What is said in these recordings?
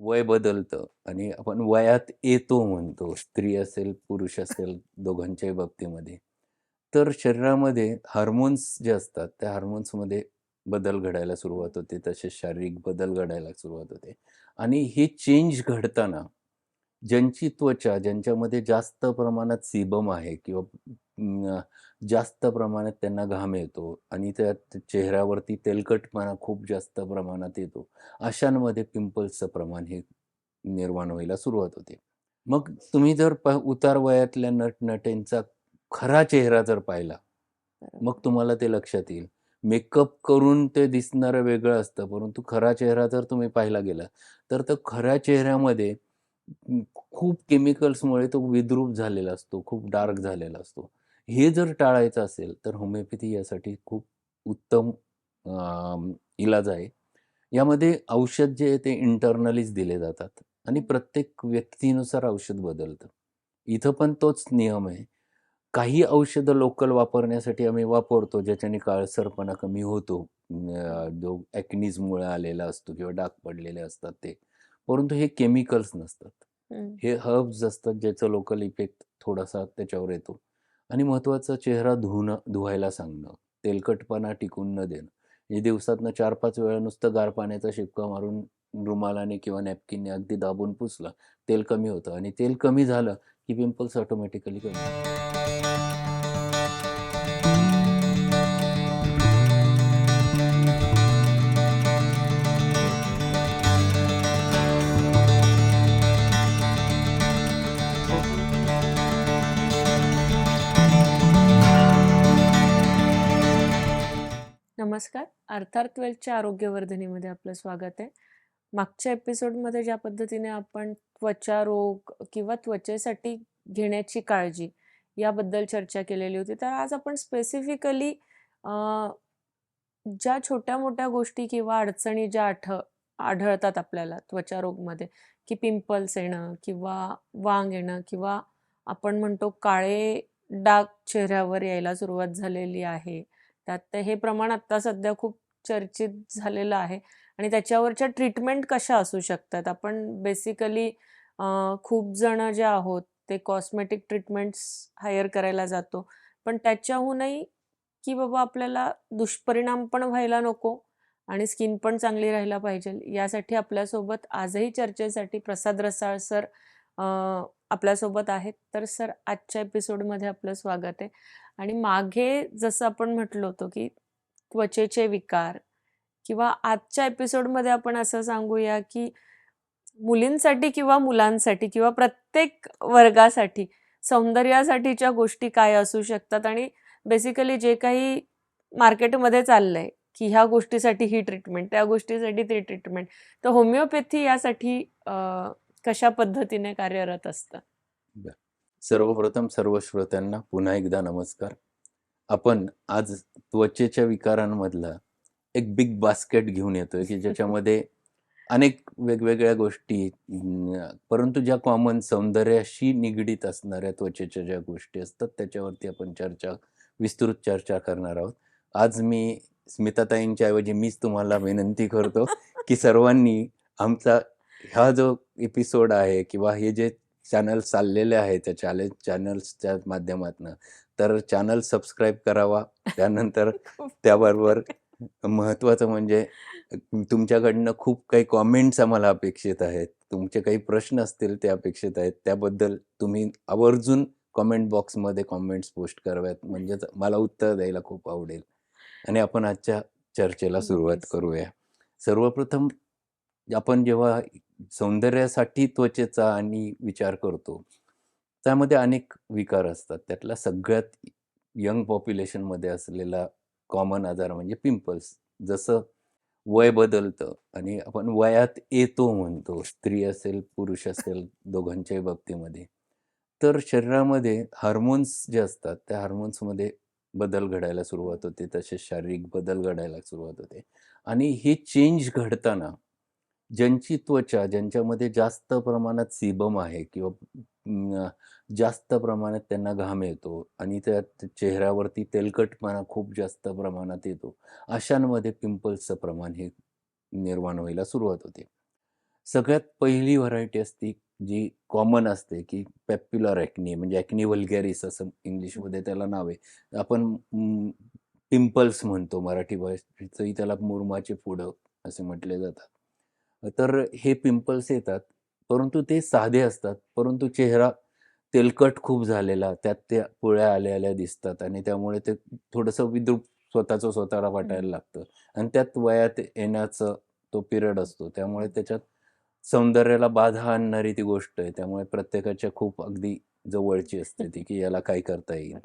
वय बदलतं आणि आपण वयात येतो म्हणतो. स्त्री असेल, पुरुष असेल दोघांच्याही बाबतीमध्ये. तर शरीरामध्ये हार्मोन्स जे असतात, त्या हार्मोन्समध्ये बदल घडायला सुरुवात होते. तसेच शारीरिक बदल घडायला सुरुवात होते आणि हे चेंज घडताना ज्यांची त्वचा ज्यांच्यामध्ये जास्त प्रमाणात सीबम आहे किंवा जास्त प्रमाणात त्यांना घाम येतो आणि त्या चेहऱ्यावरती तेलकटपणा खूप जास्त प्रमाणात येतो. अशांमध्ये पिंपल्सचं प्रमाण हे निर्माण व्हायला सुरुवात होते. मग तुम्ही जर प उतार वयातल्या नट-नट्यांचा खरा चेहरा जर पाहिला. मग तुम्हाला ते लक्षात येईल. मेकअप करून ते दिसणारं वेगळं असतं, परंतु खरा चेहरा जर तुम्ही पाहायला गेला, तर त्या खऱ्या चेहऱ्यामध्ये खूप केमिकल्समुळे तो विद्रूप झालेला असतो, खूप डार्क झालेला असतो. हे जर टाळायचं असेल, तर होमिओपॅथी यासाठी खूप उत्तम इलाज आहे. यामध्ये औषध जे आहे ते इंटर्नलीच दिले जातात आणि प्रत्येक व्यक्तीनुसार औषध बदलतं. इथं पण तोच नियम आहे. काही औषधं लोकल वापरण्यासाठी आम्ही वापरतो, ज्याच्याने काळसरपणा कमी होतो. जो ॲक्नीजमुळे आलेला असतो किंवा डाग पडलेले असतात ते. परंतु हे केमिकल्स नसतात. हे हर्ब्स असतात, ज्याचा लोकल इफेक्ट थोडासा त्याच्यावर येतो आणि महत्त्वाचा चेहरा धुणं धुवायला सांगणं, तेलकटपणा टिकून न देणं. म्हणजे दिवसातनं 4-5 वेळा नुसतं गार पाण्याचा शिपका मारून रुमालाने किंवा नॅपकिनने अगदी दाबून पुसलं, तेल कमी होतं आणि तेल कमी झालं, की पिंपल्स ऑटोमॅटिकली कमी नमस्कार. अर्थात वेल्थच्या आरोग्यवर्धिनीमध्ये आपलं स्वागत आहे. मागच्या एपिसोडमध्ये ज्या पद्धतीने आपण त्वचा रोग किंवा त्वचेसाठी घेण्याची काळजी याबद्दल चर्चा केलेली होती. तर आज आपण स्पेसिफिकली ज्या छोट्या-मोठ्या गोष्टी किंवा अडचणी ज्या आठ आढळतात आपल्याला त्वचा रोगमध्ये, की पिंपल्स येणं किंवा वांग येणं किंवा आपण म्हणतो काळे डाग चेहऱ्यावर यायला सुरुवात झालेली आहे. त्यात हे प्रमाण आत्ता सध्या खूप चर्चित झालेलं आहे आणि त्याच्यावरच्या ट्रीटमेंट कशा असू शकतात? आपण बेसिकली खूप जण जे आहोत ते कॉस्मेटिक ट्रीटमेंट्स हायर करायला जातो. पण त्याच्याहूनही की बाबा आपल्याला दुष्परिणाम पण व्हायला नको आणि स्किन पण चांगली राहायला पाहिजे. यासाठी आपल्यासोबत आजही चर्चेसाठी प्रसाद रसाळ सर आपल्यासोबत आहेत. तर सर आजच्या एपिसोडमध्ये आपलं स्वागत आहे आणि मागे जसं आपण म्हटलं होतं, की त्वचेचे विकार किंवा आजच्या एपिसोडमध्ये आपण असं सांगूया, की मुलींसाठी किंवा मुलांसाठी किंवा प्रत्येक वर्गासाठी सौंदर्यासाठीच्या गोष्टी काय असू शकतात आणि बेसिकली जे काही मार्केटमध्ये चाललंय, की ह्या गोष्टीसाठी ही ट्रीटमेंट, त्या गोष्टीसाठी ती ट्रीटमेंट. तर होमिओपॅथी यासाठी कशा पद्धतीने कार्यरत असतं? सर्वप्रथम सर्व श्रोत्यांना पुन्हा एकदा नमस्कार. आपण आज त्वचेच्या विकारांमधला एक बिग बास्केट घेऊन येतोय, की ज्याच्यामध्ये अनेक वेगवेगळ्या गोष्टी परंतु ज्या कॉमन सौंदर्याशी निगडीत असणाऱ्या त्वचेच्या ज्या गोष्टी असतात, त्याच्यावरती आपण चर्चा विस्तृत चर्चा करणार आहोत. आज मी स्मिताताईंच्या ऐवजी मीच तुम्हाला विनंती करतो, की सर्वांनी आमचा हा जो एपिसोड आहे किंवा हे जे चॅनल चाललेले आहेत, त्या चॅलेंज चॅनल्सच्या माध्यमातनं, तर चॅनल सबस्क्राईब करावा. त्यानंतर त्याबरोबर महत्त्वाचं म्हणजे तुमच्याकडनं खूप काही कॉमेंट्स आम्हाला अपेक्षित आहेत. तुमचे काही प्रश्न असतील ते अपेक्षित आहेत. त्याबद्दल तुम्ही आवर्जून कमेंट बॉक्समध्ये कमेंट्स पोस्ट कराव्यात. म्हणजेच मला उत्तर द्यायला खूप आवडेल आणि आपण आजच्या चर्चेला सुरुवात. करूया. सर्वप्रथम आपण जेव्हा सौंदर्यासाठी त्वचेचा आणि विचार करतो, त्यामध्ये अनेक विकार असतात. त्यातला सगळ्यात यंग पॉप्युलेशनमध्ये असलेला कॉमन आजार म्हणजे पिंपल्स. जसं वय बदलतं आणि आपण वयात येतो म्हणतो. स्त्री असेल, पुरुष असेल दोघांच्याही बाबतीमध्ये. तर शरीरामध्ये हार्मोन्स जे असतात, त्या हार्मोन्समध्ये बदल घडायला सुरुवात होते. तसेच शारीरिक बदल घडायला सुरुवात होते आणि हे चेंज घडताना ज्यांची त्वचा ज्यांच्यामध्ये जास्त प्रमाणात सीबम आहे किंवा जास्त प्रमाणात त्यांना घाम येतो आणि त्या चेहऱ्यावरती तेलकटपणा खूप जास्त प्रमाणात येतो. अशांमध्ये पिंपल्सचं प्रमाण हे निर्माण व्हायला सुरुवात होते. सगळ्यात पहिली व्हरायटी असते जी कॉमन असते की पॅप्युलर ॲक्नी म्हणजे ॲक्नी वल्गॅरिस असं इंग्लिशमध्ये त्याला नाव आहे आपण पिंपल्स म्हणतो मराठी भाषेचंही त्याला मुरमाचे पुढं असे म्हटले जातात तर हे पिंपल्स येतात परंतु ते साधे असतात परंतु चेहरा तेलकट खूप झालेला त्यात त्या पुळ्या आल्या आल्या दिसतात आणि त्यामुळे ते थोडंसं विद्रूप स्वतःचं स्वतःला वाटायला लागतं. आणि त्यात वयात येण्याचं तो पिरियड असतो. त्यामुळे त्याच्यात सौंदर्याला बाधा आणणारी ती गोष्ट आहे. त्यामुळे प्रत्येकाच्या खूप अगदी जवळची असते ती की याला काय करता येईल.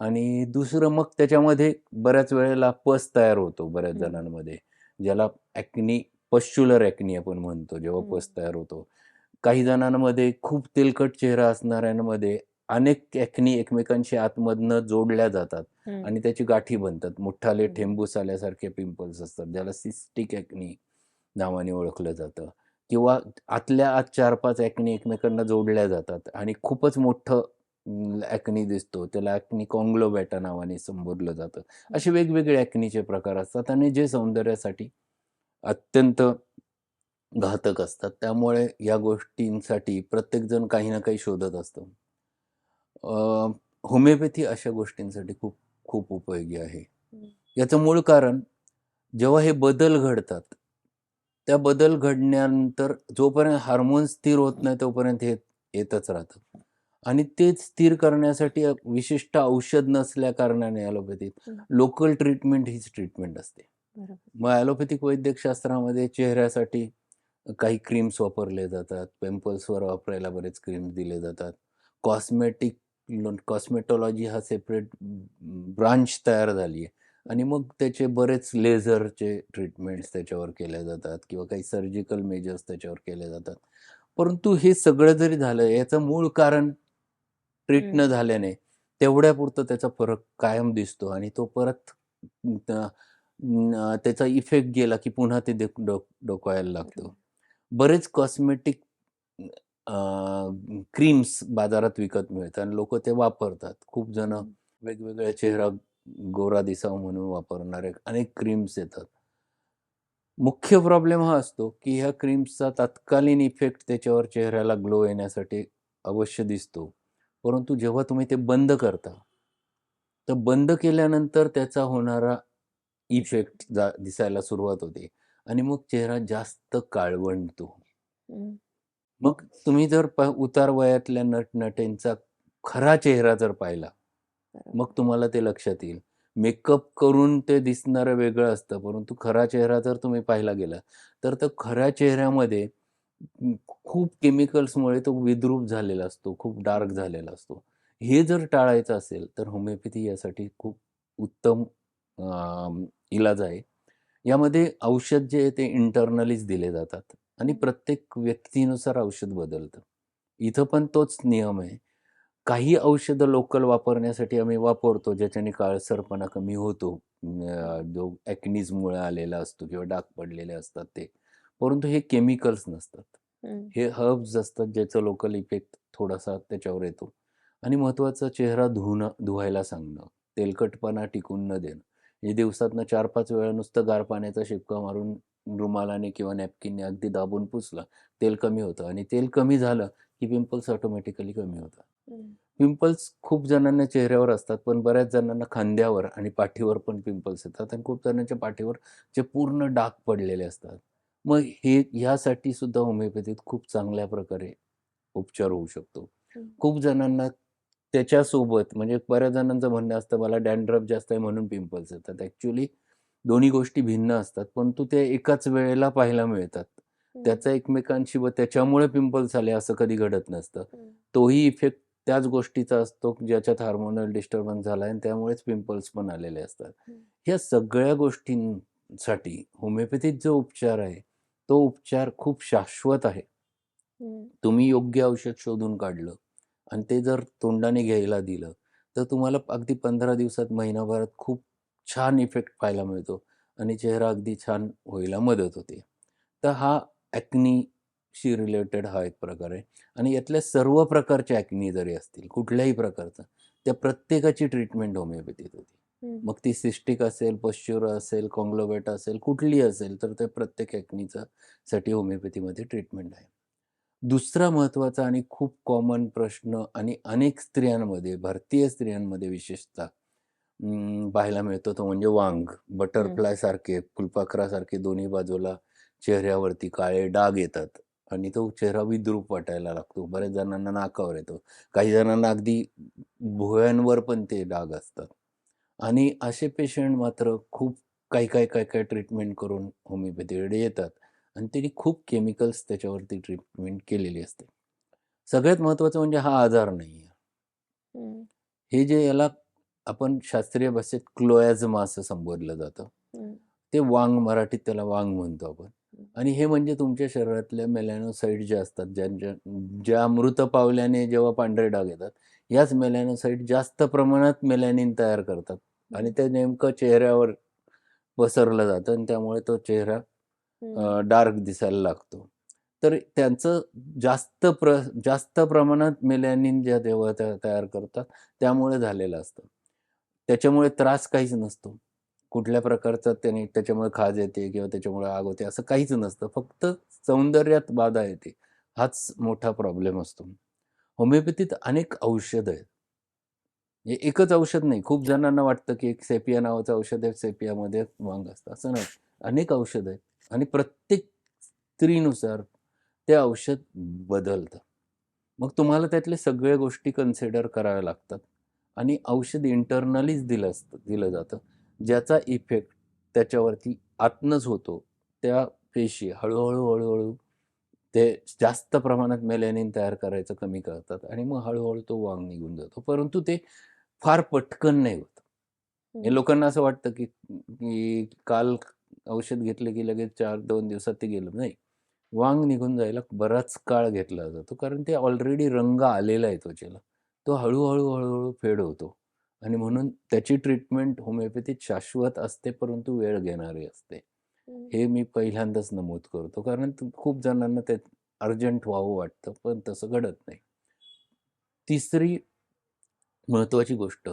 आणि दुसरं मग त्याच्यामध्ये बऱ्याच वेळेला पस तयार होतो बऱ्याच. जणांमध्ये ज्याला ॲक्नी पश्च्युलर ॲक्नी आपण म्हणतो जेव्हा. पस तयार होतो काही जणांमध्ये खूप तेलकट चेहरा असणाऱ्यांमध्ये अनेक ॲक्नी एकमेकांशी आतमधनं जोडल्या जातात. आणि त्याची गाठी बनतात मोठाले हम्म. ठेंबूस आल्यासारखे पिंपल्स असतात ज्याला सिस्टिक ॲक्नी नावाने ओळखलं जातं किंवा आतल्या आत चार पाच ॲक्नी एकमेकांना जोडल्या जातात आणि खूपच मोठं ॲक्नी दिसतो त्याला ॲक्नी कॉंग्लोबॅटा नावाने संबोधलं जातं असे वेगवेगळे ॲक्नीचे प्रकार असतात आणि जे सौंदर्यासाठी अत्यंत घातक असतात त्यामुळे या गोष्टींसाठी प्रत्येकजण काही ना काही शोधत असतो होमिओपॅथी अशा गोष्टींसाठी खूप खूप उपयोगी आहे. याचं मूळ कारण जेव्हा हे बदल घडतात त्या बदल घडल्यानंतर जोपर्यंत हार्मोन स्थिर होत नाही तोपर्यंत हे येतच राहतं आणि ते स्थिर करण्यासाठी विशिष्ट औषध नसल्या कारणाने ॲलोपॅथीत. लोकल ट्रीटमेंट हीच ट्रीटमेंट असते मग ॲलोपॅथिक वैद्यकशास्त्रामध्ये चेहऱ्यासाठी काही क्रीम्स वापरले जातात. पिंपल्सवर वापरायला बरेच क्रीम्स दिले जातात. कॉस्मेटिक कॉस्मेटॉलॉजी हा सेपरेट ब्रांच तयार झाली आहे. आणि मग त्याचे बरेच लेझरचे ट्रीटमेंट्स त्याच्यावर केल्या जातात किंवा काही सर्जिकल मेजर्स त्याच्यावर केले जातात. परंतु हे सगळं जरी झालं याचं मूळ कारण ट्रीट न. झाल्याने तेवढ्यापुरतं त्याचा फरक कायम दिसतो आणि तो परत त्याचा इफेक्ट गेला की पुन्हा ते डोक- डोक- डोकावायला लागतं. बरेच कॉस्मेटिक क्रीम्स बाजारात विकत मिळतात आणि लोक ते वापरतात खूप जण. वेगवेगळ्या चेहरा गोरा दिसावा म्हणून वापरणारे अनेक क्रीम्स येतात मुख्य प्रॉब्लेम हा असतो की ह्या क्रीम्सचा तात्कालीन इफेक्ट त्याच्यावर चेहऱ्याला ग्लो येण्यासाठी अवश्य दिसतो परंतु जेव्हा तुम्ही ते बंद करता तर बंद केल्यानंतर त्याचा होणारा इफेक्ट जा दिसायला सुरुवात होते आणि मग चेहरा जास्त काळवंडतो. मग तुम्ही जर प उतार वयातल्या नटनट्यांचा खरा चेहरा जर पाहिला. मग तुम्हाला ते लक्षात येईल मेकअप करून ते दिसणारं वेगळं असतं परंतु खरा चेहरा जर तुम्ही पाहिला गेला तर तो खऱ्या चेहऱ्यामध्ये खूप केमिकल्समुळे तो विद्रूप झालेला असतो खूप डार्क झालेला असतो हे जर टाळायचं असेल तर होमिओपॅथी यासाठी खूप उत्तम इलाज आहे. यामध्ये औषध जे आहे ते इंटरनलीच दिले जातात आणि प्रत्येक व्यक्तीनुसार औषध बदलतं. इथं पण तोच नियम आहे. काही औषधं लोकल वापरण्यासाठी आम्ही वापरतो ज्याच्याने काळसरपणा कमी होतो. जो ॲक्नीजमुळे आलेला असतो किंवा डाग पडलेले असतात ते. परंतु हे केमिकल्स नसतात. हे. हर्ब्स असतात ज्याचा लोकल इफेक्ट थोडासा त्याच्यावर येतो. आणि महत्त्वाचं चेहरा धुणं धुवायला सांगणं. तेलकटपणा टिकून न देणं. म्हणजे दिवसातनं चार पाच वेळा नुसतं गार पाण्याचा शिपका मारून रुमालाने किंवा नॅपकिनने अगदी दाबून पुसलं तेल कमी होतं. आणि तेल कमी झालं की पिंपल्स ऑटोमॅटिकली कमी होतात. पिंपल्स खूप जणांना चेहऱ्यावर असतात पण बऱ्याच जणांना खांद्यावर आणि पाठीवर पण पिंपल्स येतात. आणि खूप जणांच्या पाठीवर जे पूर्ण डाग पडलेले असतात. मग हे ह्यासाठी सुद्धा होमिओपॅथीत खूप चांगल्या प्रकारे उपचार होऊ शकतो. खूप जणांना त्याच्यासोबत म्हणजे बऱ्याच जणांचं म्हणणं असतं मला डॅन्ड्रफ जास्त आहे म्हणून पिंपल्स येतात ॲक्च्युली दोन्ही गोष्टी भिन्न असतात परंतु ते एकाच वेळेला पाहायला मिळतात. त्याचा एकमेकांशी व त्याच्यामुळे पिंपल्स आले असं कधी घडत नसतं. तोही इफेक्ट त्याच गोष्टीचा असतो ज्याच्यात हार्मोनल डिस्टर्बन्स झाला आणि त्यामुळेच पिंपल्स पण आलेले असतात. ह्या सगळ्या गोष्टींसाठी होमिओपॅथीत जो उपचार आहे तो उपचार खूप शाश्वत आहे. तुम्ही योग्य औषध शोधून काढलं आणि ते जर तोंडाने घ्यायला दिलं तर तुम्हाला अगदी पंधरा दिवसात महिनाभरात खूप छान इफेक्ट पाहायला मिळतो आणि चेहरा अगदी छान व्हायला मदत होते तर हा ॲक्नीशी रिलेटेड हा एक प्रकार आहे आणि यातल्या सर्व प्रकारच्या ॲक्नी जरी असतील कुठल्याही प्रकारचा त्या प्रत्येकाची ट्रीटमेंट होमिओपॅथीत होती. मग ती सिस्टिक असेल, पश्च्युरा असेल, कॉंग्लोवेट असेल, कुठलीही असेल, तर ते प्रत्येक एक्नीचा साठी होमिओपॅथीमध्ये ट्रीटमेंट आहे. दुसरा महत्त्वाचा आणि खूप कॉमन प्रश्न आणि अनेक स्त्रियांमध्ये, भारतीय स्त्रियांमध्ये विशेषतः पाहायला मिळतो तो म्हणजे वांग. हं. बटरफ्लायसारखे, फुलपाखरासारखे दोन्ही बाजूला चेहऱ्यावरती काळे डाग येतात आणि तो चेहरा विद्रूप वाटायला लागतो. बऱ्याच जणांना नाकावर येतो. काही जणांना अगदी भुवयांवर पण ते डाग असतात आणि असे पेशंट मात्र खूप काही, काही, काही, काही ट्रीटमेंट करून होमिओपॅथीकडे येतात आणि त्यांनी खूप केमिकल्स त्याच्यावरती ट्रीटमेंट केलेली असते. सगळ्यात महत्त्वाचं म्हणजे हा आजार नाहीये. हं. हे जे याला आपण शास्त्रीय भाषेत क्लोएझमा असं संबोधलं जातं. ते वांग मराठीत त्याला वांग म्हणतो आपण. आणि हे म्हणजे तुमच्या शरीरातल्या मेलॅनोसाइट ज्या असतात, ज्यांच्या ज्या मृत पावल्याने जेव्हा पांढरे डाग येतात, याच मेलॅनोसाइट जास्त प्रमाणात मेलॅनिन तयार करतात आणि. ते नेमकं चेहऱ्यावर पसरलं जातं आणि त्यामुळे तो चेहरा डार्क दिसायला लागतो. तर त्यांचं जास्त प्र जास्त प्रमाणात मेलॅनिन ज्या जेव्हा तयार करतात, त्यामुळे झालेलं असतं. त्याच्यामुळे त्रास काहीच नसतो. कुठल्या प्रकारचा त्याने त्याच्यामुळे खाज येते किंवा त्याच्यामुळे आग होते असं काहीच नसतं. फक्त सौंदर्यात बाधा येते. हाच मोठा प्रॉब्लेम असतो. होमिओपॅथीत अनेक औषधं आहेत. हे एकच औषध नाही. खूप जणांना वाटतं, की एक सेपिया नावाचं औषध आहे, सेपियामध्ये वांग असतं. असं नाही. अनेक औषधं आहेत आणि प्रत्येक स्त्रीनुसार ते औषध बदलतं. मग तुम्हाला त्यातल्या सगळ्या गोष्टी कन्सिडर कराव्या लागतात आणि औषध इंटर्नलीच दिलं असतं दिलं जातं. ज्याचा इफेक्ट त्याच्यावरती आतनच होतो. त्या पेशी हळू-हळू, हळू-हळू ते जास्त प्रमाणात मेलॅनिन तयार करायचं कमी करतात आणि मग हळू-हळू तो वांग निघून जातो. परंतु ते फार पटकन नाही होत. हं. लोकांना असं वाटतं, की की काल औषध घेतलं, की लगेच 4-2 दिवसात ते गेलं. नाही. वांग निघून जायला बराच काळ घेतला जातो. कारण ते ऑलरेडी रंग आलेला आहे त्वचेला. तो हळू-हळू, हळू-हळू फेड होतो आणि म्हणून त्याची ट्रीटमेंट होमिओपॅथीत शाश्वत असते, परंतु वेळ घेणारी असते. हं. मी पहिल्यांदाच नमूद करतो. कारण खूप जणांना ते अर्जंट व्हावं वाटतं, पण तसं घडत नाही. तिसरी महत्त्वाची गोष्ट,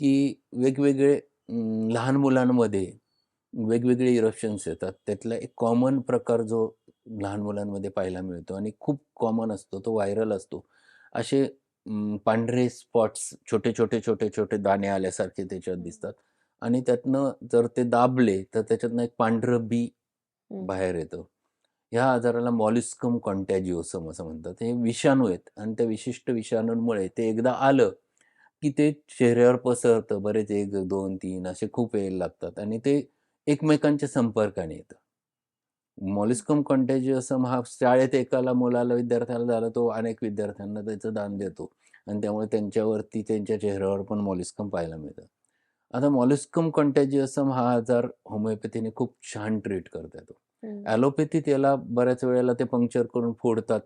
की वेगवेगळे लहान मुलांमध्ये वेगवेगळे इरप्शन्स येतात. त्यातला एक कॉमन प्रकार जो लहान मुलांमध्ये पाहायला मिळतो आणि खूप कॉमन असतो, तो व्हायरल असतो. असे पांढरे स्पॉट्स छोटे, छोटे, छोटे, छोटे दाणे आल्यासारखे त्याच्यात. दिसतात आणि त्यातनं जर ते दाबले, तर त्याच्यातनं एक पांढरं बी. बाहेर येतं. ह्या आजाराला मॉलिस्कम कॉन्टॅजिओसम असं म्हणतात. हे विषाणू आहेत आणि त्या विशिष्ट विषाणूंमुळे ते एकदा आलं, की ते चेहऱ्यावर पसरतं. बरेच 1, 2, 3 असे खूप यायला लागतात आणि ते एकमेकांच्या संपर्काने येतं. मॉलिस्कम कॉन्टॅजिओसम हा शाळेत एकाला मुलाला विद्यार्थ्याला झाला, तो अनेक विद्यार्थ्यांना त्याचं दान देतो आणि त्यामुळे त्यांच्यावरती त्यांच्या चेहऱ्यावर पण मॉलिस्कम पाहायला मिळतं. आता मॉलिस्कम कॉन्टॅजिओसम हा आजार होमिओपॅथीने खूप छान ट्रीट करता येतो. हं. ॲलोपॅथीत याला बऱ्याच वेळेला ते पंक्चर करून फोडतात.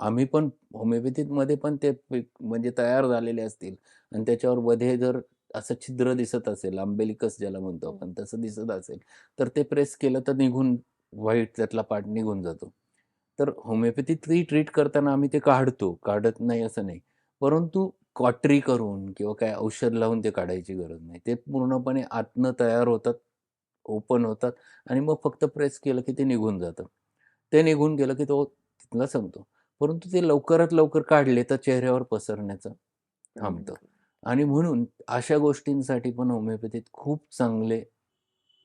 आम्ही पण होमिओपॅथीमध्ये पण ते म्हणजे तयार झालेले असतील आणि त्याच्यावर मध्ये जर असं छिद्र दिसत असेल, अम्बिलिकस ज्याला म्हणतो हं. आपण, तसं दिसत असेल, तर ते प्रेस केलं तर निघून व्हाईट त्यातला पार्ट निघून जातो. तर होमिओपॅथीतही ट्रीट करताना आम्ही ते काढतो. काढत नाही असं नाही. परंतु कॉटरी करून किंवा काय औषध लावून ते काढायची गरज नाही. ते पूर्णपणे आतनं तयार होतात, ओपन होतात आणि मग फक्त प्रेस केलं, की ते निघून जातं. ते निघून गेलं, की तो तिथला संपतो. परंतु ते लवकरात लवकर काढले, तर चेहऱ्यावर पसरण्याचं थांबतं. आणि म्हणून अशा गोष्टींसाठी पण होमिओपॅथीत खूप चांगले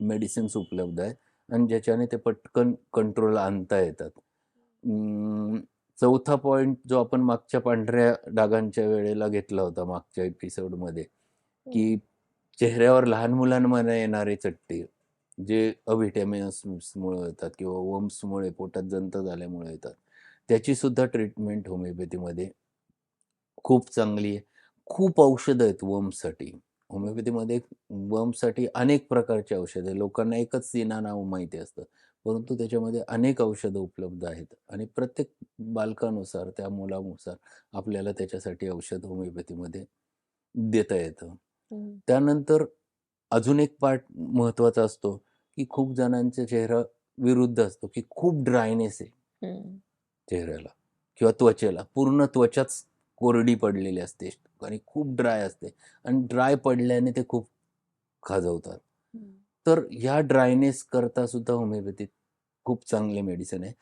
मेडिसिन्स उपलब्ध आहेत आणि ज्याच्याने ते पटकन कंट्रोल आणता येतात. चौथा पॉइंट जो आपण मागच्या पांढऱ्या डागांच्या वेळेला घेतला होता मागच्या एपिसोडमध्ये, हं. की चेहऱ्यावर लहान मुलांमध्ये येणारे चट्टे, जे अव्हिटॅमिनसमुळे येतात किंवा वर्म्समुळे पोटात जंत झाल्यामुळे येतात. त्याची सुद्धा ट्रीटमेंट होमिओपॅथीमध्ये खूप चांगली आहे. खूप औषधं आहेत वर्म्ससाठी. हं. होमिओपॅथीमध्ये वर्म्ससाठी अनेक प्रकारची औषधं आहेत. लोकांना एकच सीना नाव माहिती असतं. परंतु त्याच्यामध्ये अनेक औषधं उपलब्ध आहेत आणि प्रत्येक बालकानुसार, त्या मुलानुसार आपल्याला त्याच्यासाठी औषध होमिओपॅथीमध्ये देता येतं. त्यानंतर अजून एक पार्ट महत्त्वाचा असतो, की खूप जणांचा चेहरा विरुद्ध असतो, की खूप ड्रायनेस आहे. चेहऱ्याला किंवा त्वचेला. पूर्ण त्वचाच कोरडी पडलेली असते आणि खूप ड्राय असते आणि ड्राय पडल्याने ते खूप खाजवतात. हं. तर ह्या ड्रायनेस करता सुद्धा होमिओपॅथिक खूप चांगले मेडिसिन आहे.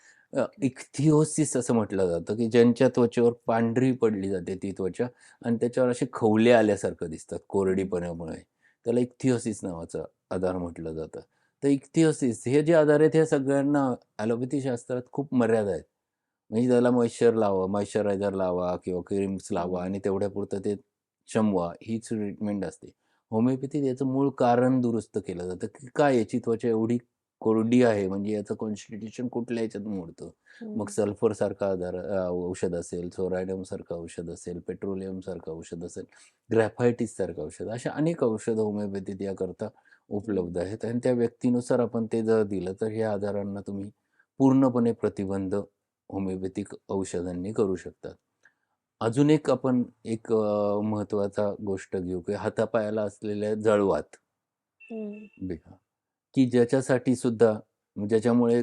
इक्थिओसिस असं म्हटलं जातं, की ज्यांच्या त्वचेवर पांढरी पडली जाते ती त्वचा आणि त्याच्यावर असे खवले आल्यासारखं दिसतात हं. कोरडेपणामुळे. त्याला इक्थिओसिस नावाचा आजार म्हटलं जातं. तर इक्थिओसिस हे जे आजार आहेत, ह्या सगळ्यांना ॲलोपॅथी शास्त्रात खूप मर्यादा आहेत. म्हणजे त्याला मॉइश्चर लावा, मॉइश्चरायझर लावा किंवा क्रीम्स लावा. आणि तेवढ्यापुरतं ते शमवा हीच ट्रीटमेंट असते. होमिओपॅथीत याचं मूळ कारण दुरुस्त केलं जातं, की काय याची त्वचा एवढी कोरडी आहे, म्हणजे याचं कॉन्स्टिट्यूशन कुठल्या ह्याच्यात मोडतं. मग. सल्फरसारखा आजार अ, औषध असेल, सोरायडमसारखं औषध असेल, पेट्रोलियमसारखं औषध असेल, ग्रॅफायटिससारखं औषध, अशा अनेक औषधं होमिओपॅथीत याकरता. उपलब्ध आहेत आणि त्या व्यक्तीनुसार आपण ते जर दिलं, तर ह्या आजारांना तुम्ही पूर्णपणे प्रतिबंध होमिओपॅथिक औषधांनी करू शकतात. अजून एक आपण एक अ, महत्त्वाचा गोष्ट घेऊ, की हातापायाला असलेल्या जळवात. की ज्याच्यासाठी सुद्धा ज्याच्यामुळे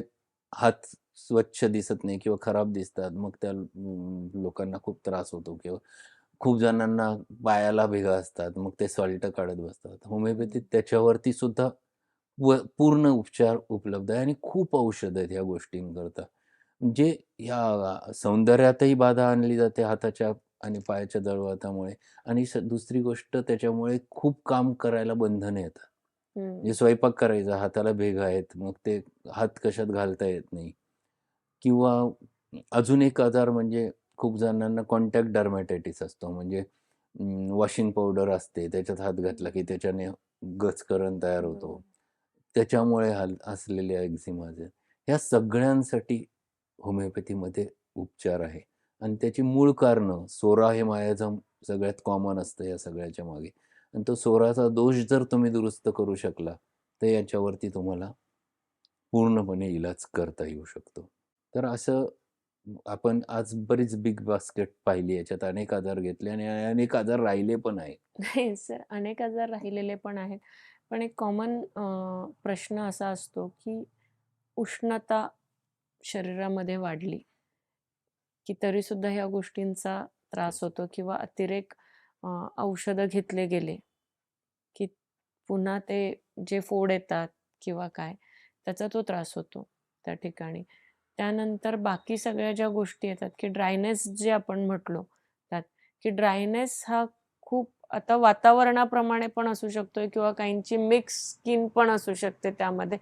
हात स्वच्छ दिसत नाही किंवा खराब दिसतात. मग त्या लोकांना खूप त्रास होतो किंवा खूप जणांना पायाला भेगा असतात. मग ते सॉल्ट काढत बसतात. होमिओपॅथीत हं. त्याच्यावरती सुद्धा व पूर्ण उपचार उपलब्ध आहे आणि खूप औषधं आहेत ह्या गोष्टींकरता. जे ह्या सौंदर्यातही बाधा आणली जाते हाताच्या आणि पायाच्या जळवातामुळे आणि दुसरी गोष्ट त्याच्यामुळे खूप काम करायला बंधनं येतात. म्हणजे. स्वयंपाक करायचा, हाताला भेगा आहेत, मग ते हात कशात घालता येत नाही किंवा अजून एक आजार म्हणजे खूप जणांना कॉन्टॅक्ट डर्मॅटायटिस असतो. म्हणजे वॉशिंग पावडर असते, त्याच्यात हात घातला. की त्याच्याने गचकरण तयार होतो. त्याच्यामुळे हाल असलेले एक्झिमाज. ह्या सगळ्यांसाठी होमिओपॅथीमध्ये उपचार आहे आणि त्याची मूळ कारणं सोरा हे मायाझम सगळ्यात कॉमन असतं या सगळ्याच्या मागे आणि तो सोराचा दोष जर तुम्ही दुरुस्त करू शकला, तर याच्यावरती तुम्हाला पूर्णपणे इलाज करता येऊ शकतो. तर असं आपण आज बरीच बिग बास्केट पाहिली. याच्यात अनेक आजार घेतले आणि अनेक आजार राहिले पण आहेत. नाही सर, अनेक आजार राहिलेले पण आहेत. पण एक कॉमन प्रश्न असा असतो, की उष्णता शरीरामध्ये वाढली की तरीसुद्धा ह्या गोष्टींचा त्रास होतो किंवा अतिरेक औषधं घेतले गेले, की पुन्हा ते जे फोड येतात किंवा काय, त्याचा तो त्रास होतो त्या ठिकाणी. त्यानंतर बाकी सगळ्या ज्या गोष्टी येतात, की ड्रायनेस जे आपण म्हटलो त्यात, की ड्रायनेस हा खूप आता वातावरणाप्रमाणे पण असू शकतो किंवा काहींची मिक्स स्किन पण असू शकते त्यामध्ये.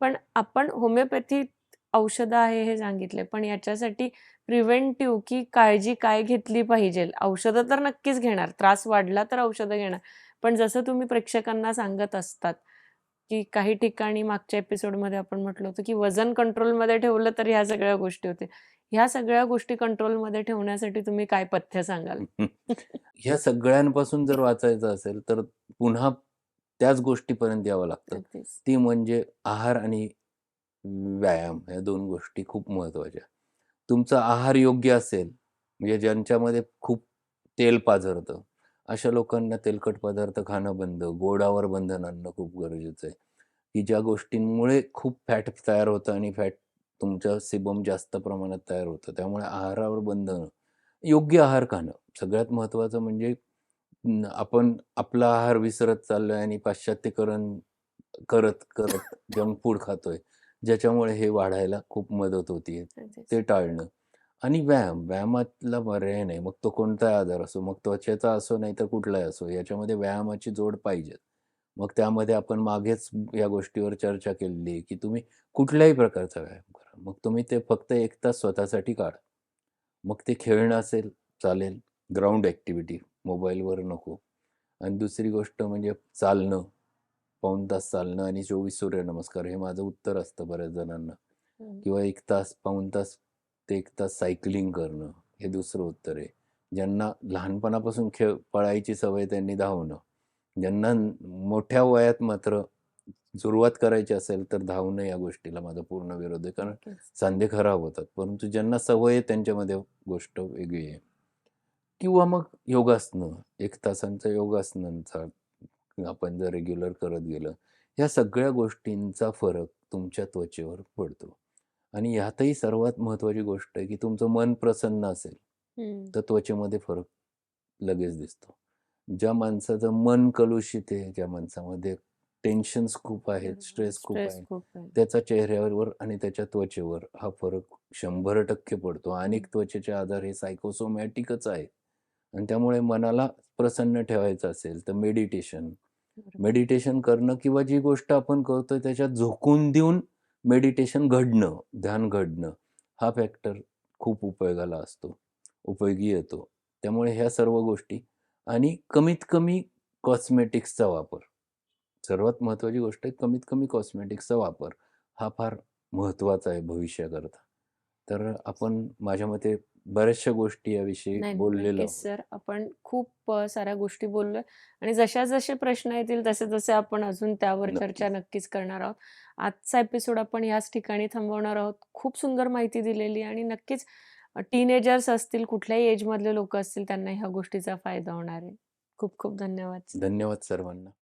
पण आपण होमिओपॅथीत औषधं आहे हे सांगितले, पण याच्यासाठी प्रिव्हेंटिव्ह की काळजी काय घेतली पाहिजे? औषधं तर नक्कीच घेणार, त्रास वाढला तर औषधं घेणार. पण जसं तुम्ही प्रेक्षकांना सांगत असतात, की काही ठिकाणी मागच्या एपिसोडमध्ये आपण म्हटलं होतं, की वजन कंट्रोलमध्ये ठेवलं तर ह्या सगळ्या गोष्टी होतील. ह्या सगळ्या गोष्टी कंट्रोलमध्ये ठेवण्यासाठी तुम्ही काय पथ्य सांगाल? ह्या सगळ्यांपासून जर वाचायचं असेल, तर पुन्हा त्याच गोष्टीपर्यंत यावं लागतं. ती म्हणजे आहार आणि व्यायाम ह्या दोन गोष्टी खूप महत्त्वाच्या. तुमचा आहार योग्य असेल, म्हणजे ज्यांच्यामध्ये खूप तेल पाझरतं, अशा लोकांना तेलकट पदार्थ खाणं बंद, गोडावर बंधन आणणं खूप गरजेचं आहे, की ज्या गोष्टींमुळे खूप फॅट तयार होतं आणि फॅट तुमच्या सेबम जास्त प्रमाणात तयार होतं. त्यामुळे आहारावर बंधनं. योग्य आहार खाणं. सगळ्यात महत्त्वाचं म्हणजे आपण आपला आहार विसरत चाललोय आणि पाश्चात्यकरण करत, करत जंक फूड खातोय. ज्याच्यामुळे हे वाढायला खूप मदत. अगदीच. ते टाळणं आणि व्यायाम. व्यायामातला पर्याय नाही. मग तो कोणताही आजार असो, मग त्वचेचा असो नाहीतर कुठलाही असो, याच्यामध्ये व्यायामाची जोड पाहिजेच. मग त्यामध्ये आपण मागेच या गोष्टीवर चर्चा केलेली आहे, की तुम्ही कुठल्याही प्रकारचा व्यायाम करा. मग तुम्ही ते फक्त 1 तास स्वतःसाठी काढा. मग ते खेळणं असेल चालेल, ग्राउंड ॲक्टिव्हिटी, मोबाईलवर नको आणि दुसरी गोष्ट म्हणजे चालणं. पाऊण तास चालणं आणि 24 सूर्यनमस्कार हे माझं उत्तर असतं बऱ्याच जणांना. किंवा 1 तास, पाऊण तास ते 1 तास सायकलिंग करणं, हे दुसरं उत्तर आहे. ज्यांना लहानपणापासून खेळ पळायची सवय त्यांनी धावणं. ज्यांना मोठ्या वयात मात्र सुरुवात करायची असेल, तर धावणं या गोष्टीला माझा पूर्ण विरोध आहे. कारण. सांधे खराब होतात. परंतु ज्यांना सवय आहे त्यांच्यामध्ये गोष्ट वेगळी आहे. किंवा मग योगासनं. 1 तासांचं योगासनांचा आपण जर रेग्युलर करत गेलं, ह्या सगळ्या गोष्टींचा फरक तुमच्या त्वचेवर पडतो. आणि ह्यातही सर्वात महत्त्वाची गोष्ट आहे, की तुमचं मन प्रसन्न असेल. तर त्वचेमध्ये फरक लगेच दिसतो. ज्या माणसाचं मन कलुषित आहे, ज्या माणसामध्ये टेन्शन्स खूप आहेत. स्ट्रेस खूप आहे. त्याचा चेहऱ्यावर आणि त्याच्या त्वचेवर हा फरक शंभर टक्के पडतो अनेक. त्वचेचे आजार हे सायकोसोमॅटिकच आहे आणि त्यामुळे मनाला प्रसन्न ठेवायचं असेल तर मेडिटेशन. मेडिटेशन करणं किंवा जी गोष्ट आपण करतोय त्याच्यात झोकून देऊन मेडिटेशन घडणं ध्यान घडणं हा फॅक्टर खूप उपयोगाला असतो उपयोगी येतो. त्यामुळे ह्या सर्व गोष्टी आणि कमीत कमी कॉस्मेटिक्सचा वापर. सर्वात महत्त्वाची गोष्ट आहे कमीत कमी कॉस्मेटिक्सचा वापर हा फार महत्त्वाचा आहे भविष्याकरता. तर आपण माझ्या मते बऱ्याचशा गोष्टी याविषयी नाही. बोललेलो नक्कीच आहोत सर. आपण खूप अ, साऱ्या गोष्टी बोललोय आणि जशा जसे प्रश्न येतील तसे तसे आपण अजून त्यावर चर्चा नक्कीच करणार आहोत. आजचा एपिसोड आपण याच ठिकाणी थांबवणार आहोत. खूप सुंदर माहिती दिलेली आणि नक्कीच टीनेजर्स असतील, कुठल्याही एजमधले लोकं असतील त्यांना ह्या गोष्टीचा फायदा होणार आहे. खूप खूप धन्यवाद. धन्यवाद सर्वांना